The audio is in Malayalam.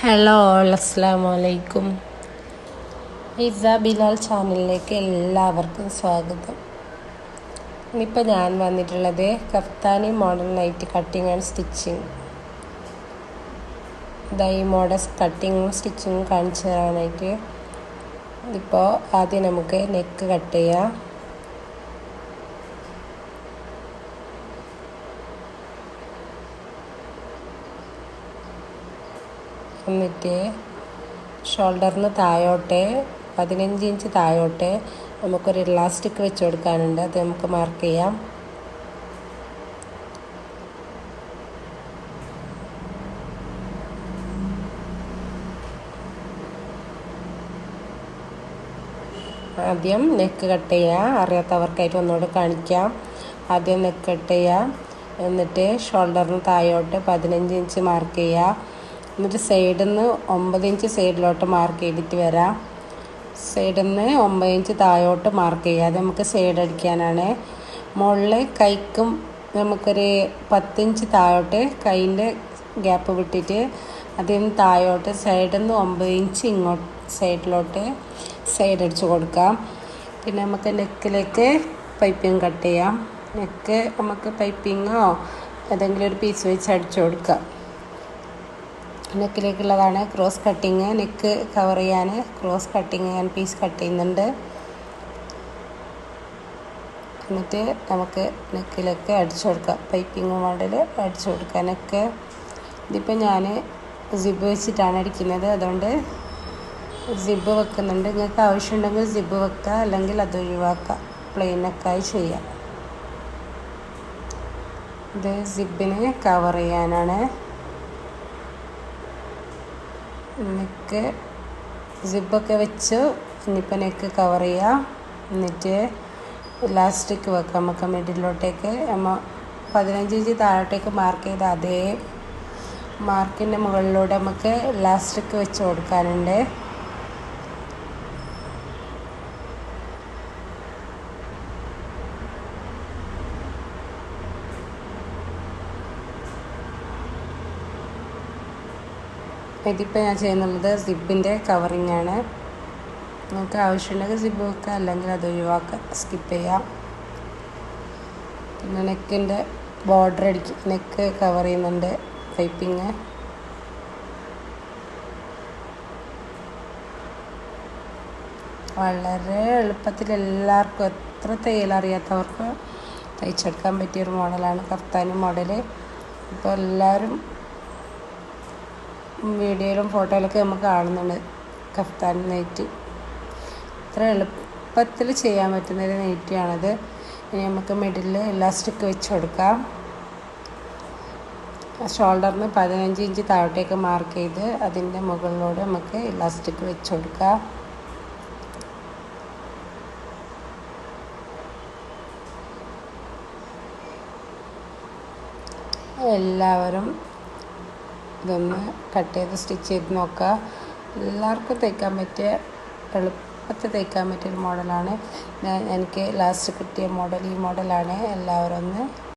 ഹലോ അസ്സാമലൈക്കും ഇസ ബിലാൽ ചാനലിലേക്ക് എല്ലാവർക്കും സ്വാഗതം. ഇന്നിപ്പോൾ ഞാൻ വന്നിട്ടുള്ളത് Kaftani model night cutting and stitching ഇതാ ഈ മോഡൽ കട്ടിങ്ങും സ്റ്റിച്ചിങ്ങും കാണിച്ചു തരാനായിട്ട് ഇപ്പോൾ ആദ്യം നമുക്ക് നെക്ക് കട്ട് ചെയ്യാം. എന്നിട്ട് ഷോൾഡറിന് താഴോട്ടെ പതിനഞ്ച് ഇഞ്ച് താഴോട്ടെ നമുക്കൊരു ഇലാസ്റ്റിക് വെച്ച് കൊടുക്കാനുണ്ട്. അത് നമുക്ക് മാർക്ക് ചെയ്യാം. ആദ്യം നെക്ക് കട്ട് ചെയ്യുക അറിയാത്തവർക്കായിട്ട് ഒന്നുകൂടെ കാണിക്കാം. ആദ്യം നെക്ക് കട്ട് ചെയ്യുക എന്നിട്ട് ഷോൾഡറിന് താഴോട്ട് പതിനഞ്ച് ഇഞ്ച് മാർക്ക് ചെയ്യുക എന്നിട്ട് സൈഡിൽ നിന്ന് ഒമ്പത് ഇഞ്ച് സൈഡിലോട്ട് മാർക്ക് ചെയ്തിട്ട് വരാം. സൈഡിൽ നിന്ന് ഒമ്പത് ഇഞ്ച് താഴോട്ട് മാർക്ക് ചെയ്യുക. അത് നമുക്ക് സൈഡ് അടിക്കാനാണ്. മുകളിൽ കൈക്കും നമുക്കൊരു പത്തിഞ്ച് താഴോട്ട് കൈന്റെ ഗ്യാപ്പ് വിട്ടിട്ട് അതിൽ നിന്ന് താഴോട്ട് സൈഡിൽ നിന്ന് ഒമ്പത് ഇഞ്ച് ഇങ്ങോട്ട് സൈഡിലോട്ട് സൈഡ് അടിച്ച് കൊടുക്കാം പിന്നെ നമുക്ക് നെക്കിലേക്ക് പൈപ്പിംഗ് കട്ട് ചെയ്യാം. നെക്ക് നമുക്ക് പൈപ്പിങ്ങോ ഏതെങ്കിലും ഒരു പീസ് വെച്ച് അടിച്ചു കൊടുക്കാം നെക്കിലേക്കുള്ളതാണ് ക്രോസ് കട്ടിങ്. നെക്ക് കവർ ചെയ്യാൻ ക്രോസ് കട്ടിങ് ഞാൻ പീസ് കട്ട് ചെയ്യുന്നുണ്ട്. എന്നിട്ട് നമുക്ക് നെക്കിലേക്ക് അടിച്ചു കൊടുക്കാം. പൈപ്പിംഗ് മോഡൽ അടിച്ചു കൊടുക്കാം നെക്ക്. ഇതിപ്പോൾ ഞാൻ സിബ് വെച്ചിട്ടാണ് അടിക്കുന്നത്. അതുകൊണ്ട് സിബ് വെക്കുന്നുണ്ട്. നിങ്ങൾക്ക് ആവശ്യമുണ്ടെങ്കിൽ സിബ് വെക്കുക അല്ലെങ്കിൽ അത് ഒഴിവാക്കാം. പ്ലെയിൻ നെക്കായി ചെയ്യാം. ഇത് സിബിനെ കവർ ചെയ്യാനാണ്. നെക്ക് സിബൊക്കെ വെച്ച് ഇനിയിപ്പോൾ നെക്ക് കവർ ചെയ്യുക എന്നിട്ട് ഇലാസ്റ്റിക് വെക്കാം. നമുക്ക് മിഡിലോട്ടേക്ക് നമ്മൾ പതിനഞ്ച് ഇഞ്ച് താഴോട്ടേക്ക് മാർക്ക് ചെയ്ത അതേ മാർക്കിന്റെ മുകളിലൂടെ നമുക്ക് ഇലാസ്റ്റിക് വെച്ച് കൊടുക്കാനുണ്ട്. ഇതിപ്പോൾ ഞാൻ ചെയ്യുന്നത് സിബിന്റെ കവറിങ് ആണ്. നമുക്ക് ആവശ്യമുണ്ടെങ്കിൽ സിബ് വെക്കുക അല്ലെങ്കിൽ അത് ഒഴിവാക്കുക സ്കിപ്പ് ചെയ്യാം. പിന്നെ നെക്കിന്റെ ബോർഡർ അടിക്കും. നെക്ക് കവർ ചെയ്യുന്നുണ്ട് പൈപ്പിങ് വളരെ എളുപ്പത്തിൽ എല്ലാവർക്കും എത്ര തയ്യലറിയാത്തവർക്ക് തയ്ച്ചെടുക്കാൻ പറ്റിയൊരു മോഡലാണ് കഫ്താനി മോഡൽ ഇപ്പോൾ എല്ലാവരും വീഡിയോയിലും ഫോട്ടോയിലൊക്കെ നമുക്ക് കാണുന്നുണ്ട്. കഫ്താൻ നെയ്റ്റ് ഇത്ര എളുപ്പത്തിൽ ചെയ്യാൻ പറ്റുന്നൊരു നെയ്റ്റിയാണത് ഇനി നമുക്ക് മിഡിൽ ഇലാസ്റ്റിക് വെച്ച് കൊടുക്കാം. ഷോൾഡറിന് പതിനഞ്ച് ഇഞ്ച് താഴോട്ടേക്ക് മാർക്ക് ചെയ്ത് അതിന്റെ മുകളിലൂടെ നമുക്ക് ഇലാസ്റ്റിക് വെച്ച് കൊടുക്കാം. എല്ലാവരും ഇതൊന്ന് കട്ട് ചെയ്ത് സ്റ്റിച്ച് ചെയ്ത് നോക്കുക എല്ലാവർക്കും തയ്ക്കാൻ പറ്റിയ എളുപ്പത്തിൽ തയ്ക്കാൻ പറ്റിയ ഒരു മോഡലാണ് എനിക്ക് ലാസ്റ്റ് കിട്ടിയ മോഡൽ ഈ മോഡലാണ് എല്ലാവരും ഒന്ന്